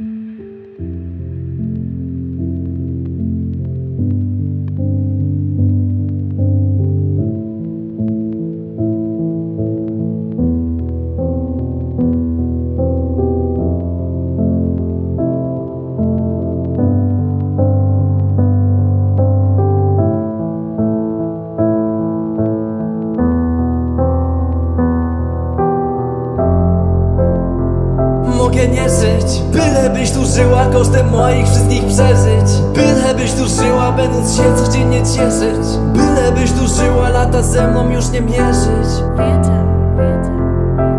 Mm-hmm. Mogę nie żyć, byle byś tu żyła kosztem moich wszystkich przeżyć. Byle byś tu żyła, będąc się codziennie cieszyć. Byle byś tu żyła, lata ze mną już nie mierzyć.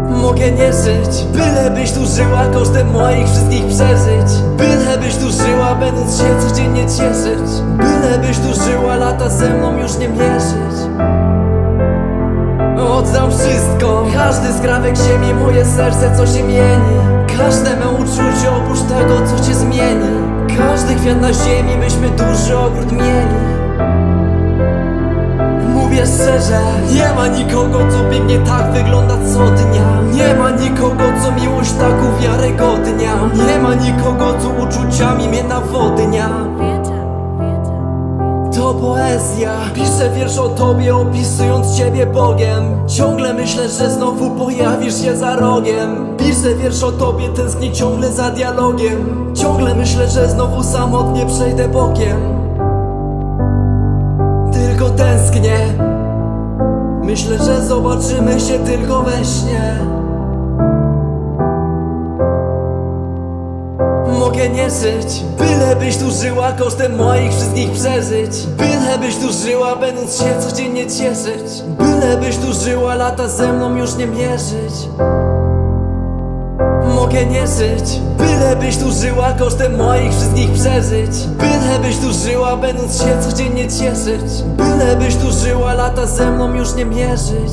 Mogę nie żyć, byle byś tu żyła kosztem moich wszystkich przeżyć. Byle byś tu żyła, będąc się codziennie cieszyć. Byle byś tu żyła, lata ze mną już nie mierzyć każdy skrawek ziemi, moje serce co się mieni. Każde me uczucie oprócz tego co cię zmieni. Każdy kwiat na ziemi, myśmy duży ogród mieli. Mówię szczerze, nie ma nikogo, co pięknie tak wygląda co dnia. Nie ma nikogo, co miłość tak uwiarygodnia Nie ma nikogo, co uczuciami mnie nawodnia. To poezja. Piszę wiersz o tobie, opisując ciebie Bogiem. Ciągle myślę, że znowu pojawisz się za rogiem. Piszę wiersz o tobie, tęsknię ciągle za dialogiem. Ciągle myślę, że znowu samotnie przejdę bokiem. Tylko tęsknię. Myślę, że zobaczymy się tylko we śnie Mogę nie żyć, byle byś tu żyła kosztem moich wszystkich przeżyć. Byle byś tu żyła, będąc się codziennie cieszyć. Byle byś tu żyła, lata ze mną już nie mierzyć. Mogę nie żyć, byle byś tu żyła kosztem moich wszystkich przeżyć. Byle byś tu żyła, będąc się codziennie cieszyć. Byle byś tu żyła, lata ze mną już nie mierzyć